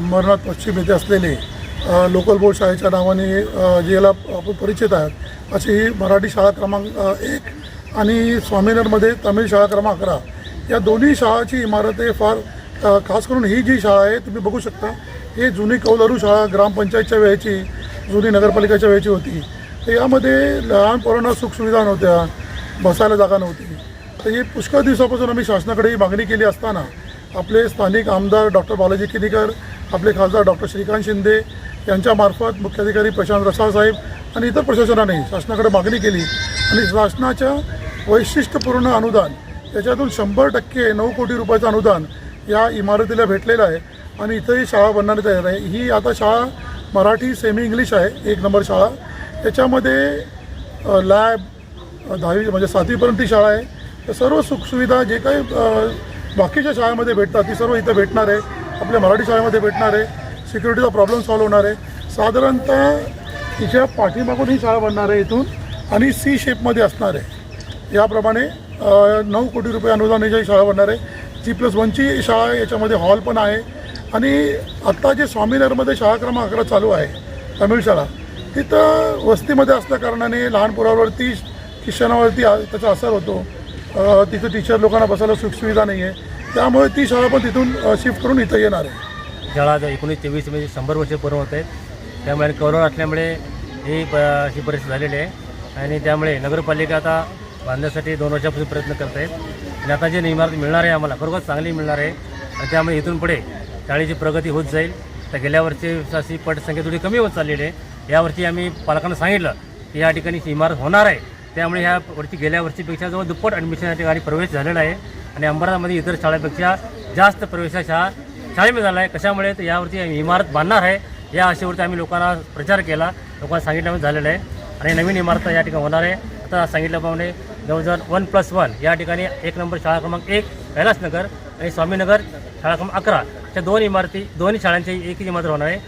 अंबरनाथ पश्चिम येथे असलेले लोकल बोर्ड शाळेच्या नावाने अ, ज्याला आपण परिचित आहात अशी ही मराठी शाळा क्रमांक एक आणि स्वामीनगरमध्ये तमिळ शाळा क्रमांक अकरा. या दोन्ही शाळाची इमारत फार खास करून ही जी शाळा आहे तुम्ही बघू शकता ही जुनी कौलरू शाळा ग्रामपंचायतच्या वेळेची जुनी नगरपालिकेच्या वेळेची होती. तर यामध्ये लहान पोरांना सुखसुविधा नव्हत्या बसायला जागा नव्हती. तर ही पुष्कळ दिवसापासून आम्ही शासनाकडे ही मागणी केली असताना आपले स्थानिक आमदार डॉक्टर बालाजी किनीकर आपले खासदार डॉक्टर श्रीकांत शिंदे यांच्यामार्फत मुख्याधिकारी प्रशांत रसाळ साहेब आणि इतर प्रशासनाने शासनाकडे मागणी केली आणि शासनाच्या वैशिष्ट्यपूर्ण अनुदान त्याच्यातून शंभर टक्के नऊ कोटी रुपयाचं अनुदान या इमारतीला भेटलेलं आहे आणि इथंही शाळा बनणारी तयार आहे. ही आता शाळा मराठी सेमी इंग्लिश आहे एक नंबर शाळा. त्याच्यामध्ये लॅब दहावी म्हणजे सातवीपर्यंत ती शाळा आहे. तर सर्व सुखसुविधा जे काही बाकीच्या शाळेमध्ये भेटतात. ती सर्व इथं भेटणार आहे. आपल्या मराठी शाळेमध्ये भेटणार आहे. सिक्युरिटीचा प्रॉब्लेम सॉल्व्ह होणार आहे. साधारणतः तिच्या पाठीमागून ही शाळा बनणार आहे इथून आणि सी शेपमध्ये असणार आहे. याप्रमाणे नऊ कोटी रुपये अनुदानाची शाळा बनणार आहे. जी प्लस वनची शाळा आहे याच्यामध्ये हॉल पण आहे. आणि आत्ता जे स्वामीनगरमध्ये शाळा क्रमांक अकरा चालू आहे तमिळ शाळा तिथं वस्तीमध्ये असल्या कारणाने लहान पोरावरती शिक्षणावरती आ- त्याचा असर होतो. तिथं टीचर लोकांना बसायला सुखसुविधा नाही आहे त्यामुळे ती शाळा पण तिथून शिफ्ट करून इथं येणार आहे. शाळा एकोणीस एकोणीस तेवीसमध्ये शंभर वर्ष पूर्ण होत आहेत. त्यामुळे कोरोना असल्यामुळे ही प अशी परिस्थिती झालेली आहे. आणि त्यामुळे नगरपालिका आता बांधण्यासाठी दोन वर्षापासून प्रयत्न करत आहेत. आणि आता जे इमारत मिळणार आहे आम्हाला खरोखर चांगली मिळणार आहे. आणि त्यामुळे इथून पुढे शाळेची प्रगती होत जाईल. तर गेल्या वर्षी अशी पटसंख्या थोडी कमी होत चाललेली आहे. यावर्षी आम्ही पालकांना सांगितलं की या ठिकाणी ही इमारत होणार आहे. त्यामुळे ह्या वर्षी गेल्या वर्षीपेक्षा जवळ दुप्पट ॲडमिशन या ठिकाणी प्रवेश झालेला आहे. आणि अंबरनाथमध्ये इतर शाळेपेक्षा जास्त प्रवेशा शाळा शाळेमध्ये झाला आहे. कशामुळे? तर यावरती इमारत बांधणार आहे. या आशेवरती आम्ही लोकांना प्रचार केला. लोकांना सांगितल्यामुळे झालेलं आहे. आणि नवीन इमारत या ठिकाणी होणार आहे. आता सांगितल्याप्रमाणे जवळजवळ वन प्लस वन या ठिकाणी एक नंबर शाळा क्रमांक एक कैलासनगर आणि स्वामीनगर शाळा क्रमांक अकरा. अशा दोन इमारती दोन्ही शाळांची एकच इमारत होणार आहे.